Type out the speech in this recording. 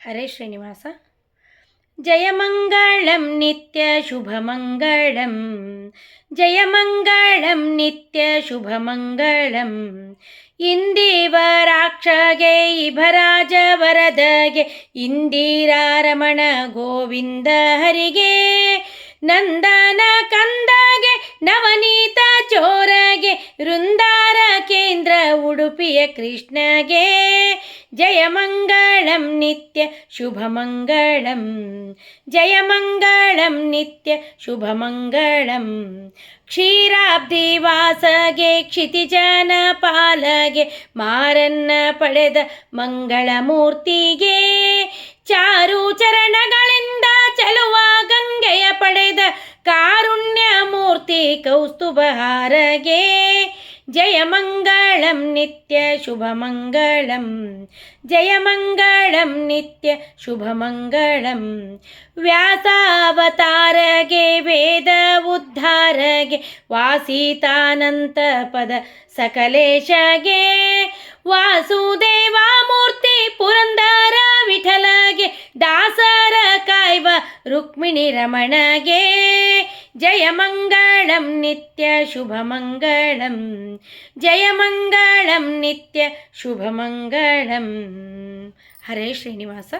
ಹರೇ ಶ್ರೀನಿವಾಸ. ಜಯಮಂಗಳಂ ನಿತ್ಯ ಶುಭಮಂಗಳಂ ಜಯಮಂಗಳಂ ನಿತ್ಯ ಶುಭಮಂಗಳಂ ಇಂದಿವರಾಕ್ಷಗೆ ಇಭರಾಜ ವರದಗೆ, ಇಂದಿರಾರಮಣ ಗೋವಿಂದ ಹರಿಗೆ. ನಂದನ ಕಂದಗೆ, ನವನೀತ ಚೋರಗೆ, ವೃಂದಾರ ಕೇಂದ್ರ ಉಡುಪಿಯ ಕೃಷ್ಣಗೆ. ನಿತ್ಯ ಶುಭಮಂಗಳಂ, ಜಯಮಂಗಳಂ ನಿತ್ಯ ಶುಭಮಂಗಳಂ. ಕ್ಷೀರಾಬ್ಧಿವಾಸಗೆ ಕ್ಷಿತಿಜನ ಪಾಲಗೆ, ಮಾರನ್ನ ಪಡೆದ ಮಂಗಳಮೂರ್ತಿಗೆ, ಚಾರು ಚರಣಗಳಿಂದ ಚಲುವ ಗಂಗೆಯ ಪಡೆದ ಕಾರುಣ್ಯ ಮೂರ್ತಿ ಕೌಸ್ತುಭಹಾರಗೆ ಜಯಮಂಗಳಂ ನಿತ್ಯ ಶುಭಮಂಗಳಂ, ಜಯಮಂಗಳಂ ನಿತ್ಯ ಶುಭಮಂಗಳಂ. ವ್ಯಾಸಾವತಾರಗೆ ವೇದ ಉದ್ಧಾರಗೆ, ವಾಸಿತಾನಂತ ಪದ ಸಕಲೇಶಗೆ ವಾಸುದೇವ ಮೂರ್ತಿ ಪುರಂದರ ವಿಠಲಗೆ, ದಾಸರ ಕಾಯ್ವ ರುಕ್ಮಿಣಿ ರಮಣಗೆ ಜಯಮಂಗಳಂ ನಿತ್ಯ ಶುಭಮಂಗಳಂ ಜಯಮಂಗಳಂ ನಿತ್ಯ ಶುಭಮಂಗಳಂ ಹರೇ ಶ್ರೀನಿವಾಸ